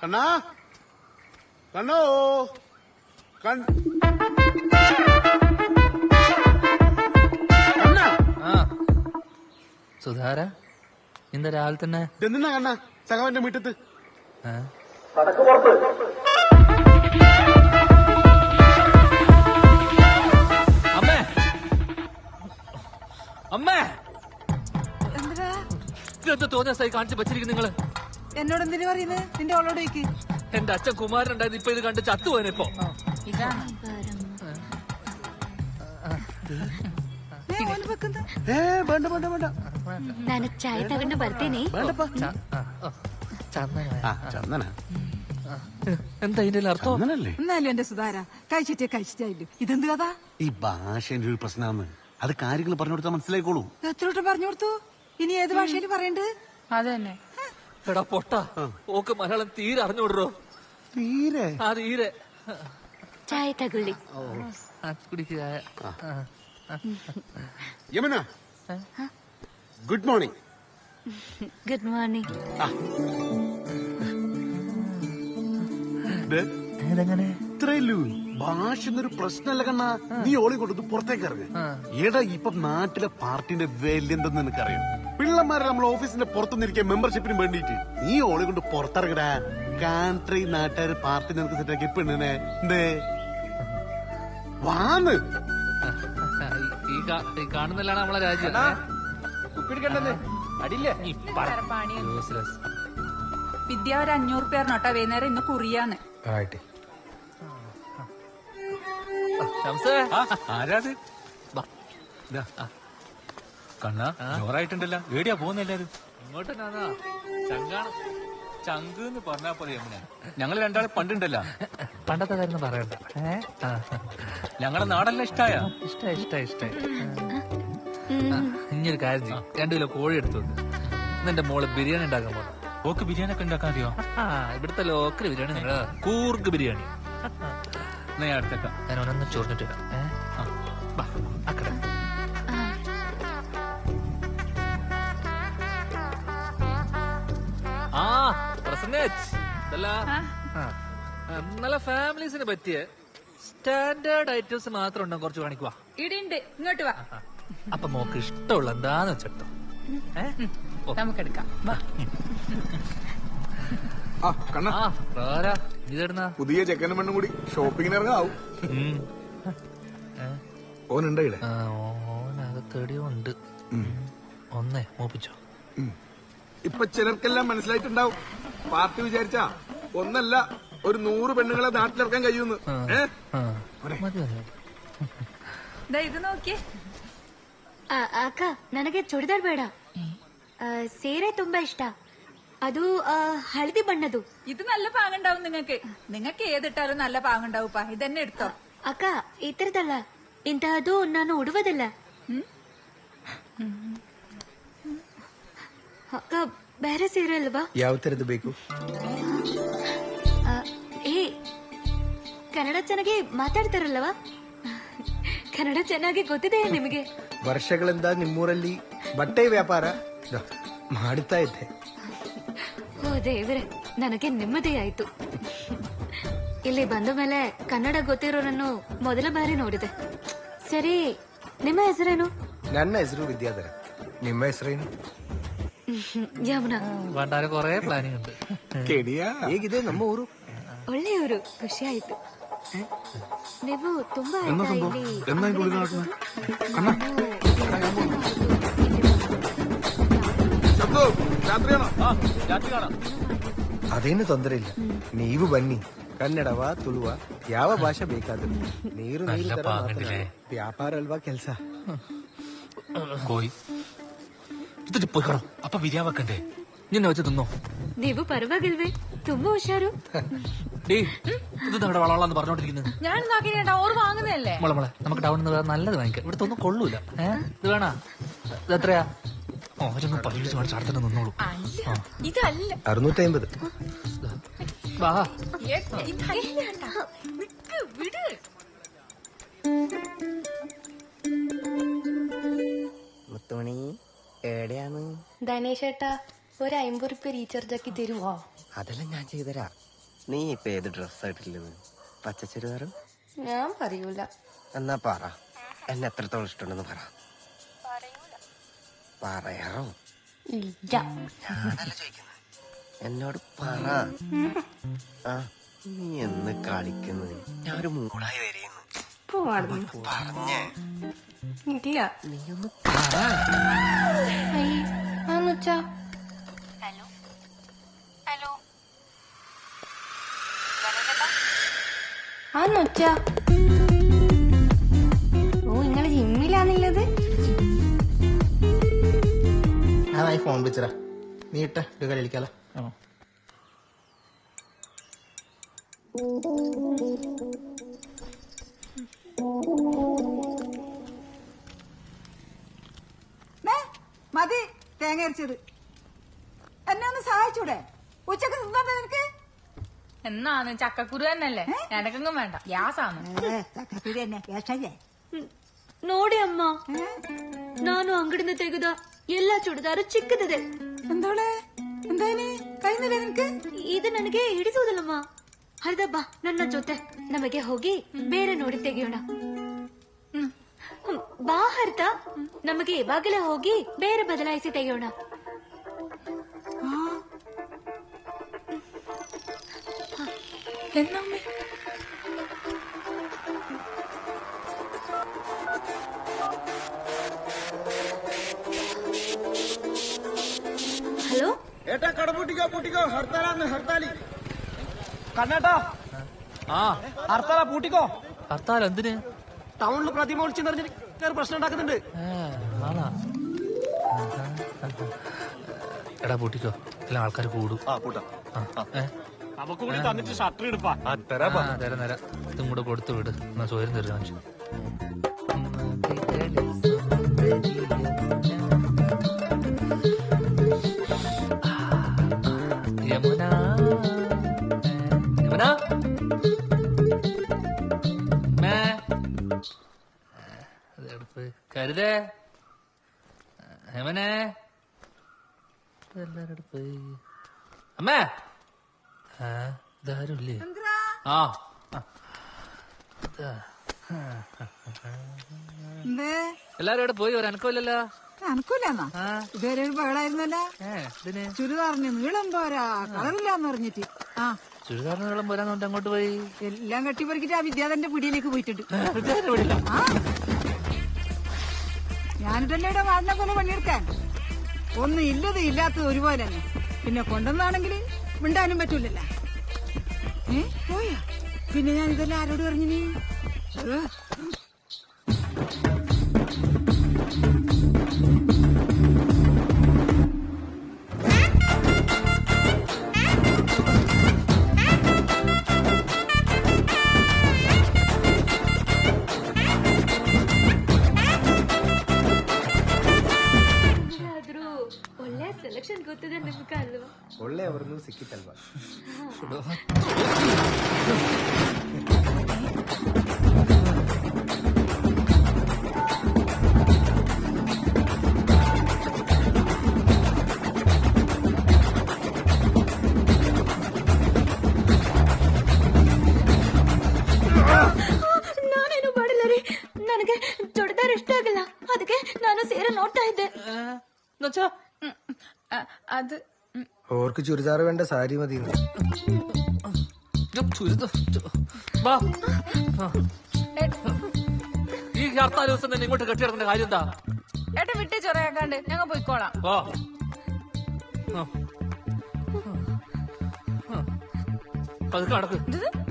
കണ്ണാ? കണ്ണോ? കൺ കണ്ണാ? ആ. സുധാര ഇന്ന് രാവിലെ തന്നെ എന്തിനാ കണ്ണാ? സഖാവിന്റെ വീട്ടത്ത്. ആ? അമ്മേ! അമ്മേ! എന്താ ഇതെന്ത് തോന്നിയ സ്ഥലം കാണിച്ച് വെച്ചിരിക്കും നിങ്ങൾ? എന്നോട് എന്തിനു പറയുന്നത് നിന്റെ അവളോട് ചോദിക്ക് എന്റെ അച്ഛൻ കുമാരൻ ഉണ്ടായത് ഇപ്പൊ ഇത് കണ്ട് ചത്തുപോയനെ ഇപ്പൊ ഇതാണ് ഓല് വെക്കുന്ന ഏ വേണ്ട വേണ്ട വേണ്ട ನಾನು ಚಾಯ್ ತಗೊಂಡು ಬರ್ತೀನಿ വേണ്ടപ്പാ ചന്ദന ആ ചന്ദന എന്താ ഇതിന്റെ അർത്ഥം ചന്ദനല്ലേ എന്നാലും എന്റെ സുധാര കഴിച്ചിട്ടേ കഴിച്ചിട്ടായില്ലോ ഇതെന്ത് കഥ ഈ ഭാഷേന്റെ ഒരു പ്രശ്നമാണ് അത് കാര്യങ്ങൾ പറഞ്ഞു കൊടുത്താൽ മനസ്സിലായിക്കോളൂ എത്രോട്ടം പറഞ്ഞു കൊടുത്തു ഇനി ഏത് ഭാഷയിൽ പറയണ്ട് അതന്നെ എടാ പൊട്ട ഓക്ക് മലയാളം തീരെ അറിഞ്ഞുവിടറോ തീരെ? ആ തീരെ. ചായ തകുള്ളി. കുടിക്ക് ചായ. Yamuna good morning. Good morning. ഭാഷ എന്നൊരു പ്രശ്നമല്ല കണ്ണ. നീ ഓളി കൊടുത്ത് പുറത്തേക്ക് ഇറങ്ങ. എടാ ഇപ്പൊ നാട്ടിലെ പാർട്ടിന്റെ വില എന്തെന്ന് നിനക്കറിയാം? പിള്ളമാരെ നമ്മൾ ഓഫീസിന്റെ പുറത്തുനിന്നിരിക്കാൻ മെമ്പർഷിപ്പിന് വേണ്ടിയിട്ട്. നീ ഓളി കൊണ്ട് പുറത്തിറങ്ങടാ. കാൺട്രി നാട്ടുകാർ പാർട്ടി നിനക്ക് സെറ്റാക്കി പെണ്ണിനെ. എന്തേ വാന്ന്. ഈ കാ- ഈ കാണുന്നില്ലാണ് നമ്മളെ രാജ്യം. കുപ്പിടിക്കണ്ടെന്ന് അടിയില്ലേ? ഈ പറ- Useless. വിദ്യ ഒരു അഞ്ഞൂറ് പേർ നോട്ടാ വൈകുന്നേരം ഇന്ന് കുറിയാന്ന്. ആരാ ഷംസേ. ആരാത്? ബാ. കണ്ണ ജോറായിട്ടുണ്ടല്ലോ. ഏടിയാ പോകുന്നില്ലാരും ഇങ്ങോട്ട് നാനാ ചങ്കാണ്. ചങ്ക് എന്ന് പറഞ്ഞാ പോലെ ഞങ്ങൾ രണ്ടാൾ പണ്ടുണ്ടല്ലോ. പണ്ടത്തെ കാര്യം പറയണ്ട. ഏ? ആ. ഞങ്ങളെ നാടെല്ലാം ഇഷ്ടായ? ഇഷ്ട ഇഷ്ട ഇഷ്ട ഇനിയൊരു കാര്യം ചെയ്യും. രണ്ടു കിലോ കോഴി എടുത്തു എന്നെ മോൾ ബിരിയാണി ഉണ്ടാക്കാൻ പോണം. ഓക്ക് ബിരിയാണി ഒക്കെ ഉണ്ടാക്കാൻ അറിയോ ആ ഇവിടുത്തെ ലോക്കൽ ബിരിയാണി നിങ്ങൾ കൂർഗ് ബിരിയാണി. ഞാൻ അടുത്തേക്കാം ഞാൻ ഒന്നൊന്ന് ചോറിഞ്ഞിട്ട് വരാം. ഇതല്ല. നല്ല ഫാമിലീസിന് പറ്റിയ സ്റ്റാൻഡേർഡ് ഐറ്റംസ് മാത്രം ഉണ്ടോ? കുറച്ച് കാണിക്കുവാ ഇടിണ്ട് ഇങ്ങോട്ട് വാ. അപ്പൊ മോക്ക് ഇഷ്ടമുള്ള എന്താന്ന് വെച്ചോ നമുക്കെടുക്കാം. പുതിയ ചെക്കനും പെണ്ണും കൂടി ഷോപ്പിങ്ങിന് ഇറങ്ങാവും. ഓനുണ്ട് ഇവിടെ? ഓനകത്തെടിയോ ഉണ്ട്. ഒന്നേ മോപ്പിച്ചോ. ഇപ്പൊ ചിലർക്കെല്ലാം മനസ്സിലായിട്ടുണ്ടാവും. പാർട്ടി വിചാരിച്ചാ ഒന്നല്ല ഒരു നൂറ് പെണ്ണുങ്ങളെ നാട്ടിലിറക്കാൻ കഴിയുമെന്ന് ഏ ആ. മതി മതി മതി. ദാ ഇത് നോക്കിയേ ಆ, ಅಕ್ಕ ನನಗೆ ಚೂಡಿದಾರ್ ಬೇಡ ಆ, ಸೀರೆ ತುಂಬಾ ಇಷ್ಟ ಅದು ಆ, ಹಳದಿ ಬಣ್ಣದು ഇത് നല്ല പാങ്ങുണ്ടാവും നിങ്ങക്ക് നിങ്ങക്ക് ഏതിട്ടാലും നല്ല പാങ്ങുണ്ടാവുപ്പാ ഇതന്നെ എടുത്തോ ಅಕ್ಕ ಈ ತರದಲ್ಲ ಇಂತಹದ್ದು ನಾನು ಉಡುವುದಿಲ್ಲ ಅಕ್ಕ ಬೇರೆ ಸೀರೆ ಅಲ್ವಾ? ಯಾವ ತರದ್ದು ಬೇಕು? ಆ, ಏ ಕನ್ನಡ ಚೆನ್ನಾಗಿ ಮಾತಾಡ್ತಾರಲ್ಲವಾ? ಕನ್ನಡ ಚೆನ್ನಾಗಿ ಗೊತ್ತಿದೆ ನಿಮಗೆ? ವರ್ಷಗಳಿಂದ ನಿಮ್ಮೂರಲ್ಲಿ ಬಟ್ಟೆ ವ್ಯಾಪಾರ ಮಾಡ್ತಾ ಇದ್ದೆ. ಓ ದೇವ್ರೆ ನನಗೆ ನೆಮ್ಮದಿ ಆಯ್ತು. ಇಲ್ಲಿ ಬಂದ ಮೇಲೆ ಕನ್ನಡ ಗೊತ್ತಿರೋರನ್ನು ಮೊದಲ ಬಾರಿ ನೋಡಿದೆ. ಸರಿ ನಿಮ್ಮ ಹೆಸರೇನು? ನನ್ನ ಹೆಸರು ವಿದ್ಯಾಧರ. ನಿಮ್ಮ ಹೆಸರೇನು? കൊറേ പ്ലാനിങ് ഉണ്ട്. നമ്മ ഊരു. ഒള്ളേ ഊരു ഖുഷിയായിട്ട് അതേന്ന് തൊന്നില്ല നീവ് ബന്നി. കന്നഡ വാ തുളുവ യാവ ഭാഷ ബേക്കാതെ നീറ് നീറ് വ്യാപാര അല്ലവാ കെൽസ. പോയി ಎತ್ತಿಟ್ಟು ಪೋಯ್ಕೊಳೋ ಅಪ್ಪ ಬಿದ್ಯಾವಕ್ಕಂಡೆ ನಿನ್ನೆ ವಚ್ಚ ತಿನ್ನೋ ನೀವು ಪರವಾಗಿಲ್ವೇ ತುಂಬಾ ಹುಷಾರು ഇത് നമ്മുടെ വളവള എന്ന് ഞാൻ നോക്കിയിട്ട് ഓർ വാങ്ങുന്നതല്ലേ? മോളെ മോളെ നമുക്ക് ടൗണിൽ നിന്ന് വേറെ നല്ലത് വാങ്ങിക്കാം. ഇവിടുത്തെ ഒന്നും ഇത് വേണാ? ഇത് എത്രയാ? ഓ അവരൊന്ന് പരിചരിച്ച് മേടിച്ച് നിന്നോളൂ. അല്ല ഇതല്ല. അറുന്നൂറ്റി അമ്പത് വാ ഇതല്ല വിട്. മുത്തുമണി. എവിടെയാണ്? ധനേഷേട്ടാ ഒരു അമ്പത് റുപ്യ റീചാർജ് ആക്കി തരുവോ? അതെല്ലാം ഞാൻ ചെയ്തരാ നീ ഇപ്പൊ ഏത് ഡ്രസ്സായിട്ടില്ലത് പച്ചച്ചെരുവാറും ഞാൻ പറയൂല. എന്നാ പറ. എന്നെ എത്രത്തോളം ഇഷ്ടമുണ്ടെന്ന് പറ. പറയാറോ ഇല്ല. ഞാനല്ല ചോദിക്കുന്നത് എന്നോട് പറ. ആ നീ എന്ന് കളിക്കുന്നത് ഞാൻ ഒരു മൂളായി മൂടായി വരെയെന്ന് പറഞ്ഞേ ഇല്ല നീ ഒന്ന് പറ ആന്നുവച്ചാ ആന്നുവച്ചാ ഓ നിങ്ങൾ ജിമ്മിലാന്നുള്ളത് ഞാനായി ഫോൺ വിളിച്ചടാ നീ ഇട്ട ഒരു കളി കളിക്കാലോ മതി തേങ്ങ അരിച്ചത്. എന്നെ ഒന്ന് സഹായിച്ചൂടെ? ഉച്ചയ്ക്ക് നിന്നാ നിനക്ക്? എന്നാന്ന് ചക്കക്കുരു തന്നെയല്ലേ? എനക്കെങ്കും വേണ്ട. ഗ്യാസാന്ന്. നോടെ അമ്മ. നാനും അങ്ങടുന്ന് തെകുത എല്ലാ ചുടുതാറും ചിക്കുന്നത്. എന്തോളെ? എന്താ കഴിഞ്ഞില്ലേ നിനക്ക്? ഇത് നനക്ക് ഇടിച്ചോതല്ലമ്മ ಹರಿದಬ್ಬ ನನ್ನ ಜೊತೆ. ನಮಗೆ ಹೋಗಿ ಬೇರೆ ನೋಡಿ ತೆಗೆಯೋಣ. ಬಾ ಹರಿತ ನಮಗೆ ಇವಾಗಲೇ ಹೋಗಿ ಬೇರೆ ಬದಲಾಯಿಸಿ ತೆಗೆಯೋಣ. ಹಲೋ? ಏಟ ಕಡಬುಟಿಗೋ ಬುಟಿಗೋ ಅಂದ್ರೆ ಹರ್ತಾಲಿ കണ്ണേട്ടാ. ആ. ഹർത്താലാ പൂട്ടിക്കോ. ഹർത്താൽ എന്തിന്? ടൗണിൽ പ്രതിമ ഒളിച്ചു നിറഞ്ഞിട്ട് പ്രശ്നം ഉണ്ടാക്കുന്നുണ്ട്? എടാ പൂട്ടിക്കോ. എല്ലാം ആൾക്കാർ കൂടും? നമുക്ക് കൂടി തന്നിട്ട് ഷട്ടർ എടുപ്പാ ആ, തരാം തരാം ഇതും കൂടെ കൊടുത്തു വിട്. എന്നാ സ്വയം തരുന്ന കരുതേ. എല്ലാരും എടുപ്പ് അമ്മേ. ഇതാരുമില്ലേ ആ. ആ. ഇതാ. എന്തേ? എല്ലാരും ഇവിടെ പോയി ഒരു അനക്കമില്ലല്ലോ. അനക്കൂലെന്നാ? ഇതുവരെ ഒരു ബഹളായിരുന്നല്ലോ? ചുരിദാറിന് നീളം പോരാ. കളറില്ലാന്ന് പറഞ്ഞിട്ട്. ആ. ചുരിദാറിന് നീളം പോരാന്നോണ്ട് അങ്ങോട്ട് പോയി? എല്ലാം കെട്ടിപ്പറിക്കിട്ട് ആ വിദ്യാധന്റെ പിടിയിലേക്ക് പോയിട്ടുണ്ട്. ഇവിടെ വാടിനെ പോലെ പണിയെടുക്കാൻ. ഒന്നും ഇല്ലത് ഇല്ലാത്തത് ഒരുപോലെ തന്നെ. പിന്നെ കൊണ്ടുവന്നാണെങ്കിൽ മിണ്ടാനും പറ്റൂലല്ലോ. ഏ? പോയാ? പിന്നെ ഞാൻ ഇതെല്ലാം ആരോട് പറഞ്ഞു നീ? ಅವ್ರಿಗೂ ಸಿಕ್ಕಿತ್ತಲ್ವಾ? ನಾನೇನು ಮಾಡಿಲ್ಲ ರೀ. ನನಗೆ ದೊಡ್ಡದಾರ ಇಷ್ಟ ಆಗಿಲ್ಲ. ಅದಕ್ಕೆ ನಾನು ಸೇರ ನೋಡ್ತಾ ಇದ್ದೆ. ನೊಚ್ಚ. ಅದು ഓർക്ക് ചുരിദാർ വേണ്ട സാരി മതി. ഈ ഹർത്താൽ ദിവസം തന്നെ ഇങ്ങോട്ട് കെട്ടിയിടക്കേണ്ട കാര്യം എന്താ? ഏട്ടാ വിട്ട് ചൊറയാക്കാണ്ട്. ഞങ്ങൾ പോയിക്കോളാം. ആ. പതുക്കെ നടക്ക്.